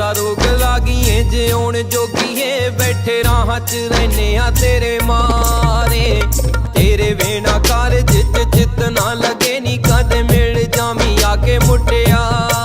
ਐਸਾ ਰੋਗ ਲਾਗੀਏ ਜਿਉਣ ਜੋਗੀਏ, ਬੈਠੇ ਰਾਹਾਂ 'ਚ ਰਹਿਨੇ ਆ ਤੇਰੇ ਮਾਰੇ। ਤੇਰੇ ਵੇਣਾ ਕਾਰਜ 'ਚ ਚਿੱਤ ਨਾ ਲੱਗੇ ਨੀ, ਕਦੇ ਮਿਲ ਜਾਵੀਂ ਆ ਕੇ ਮੁੱਟਿਆ।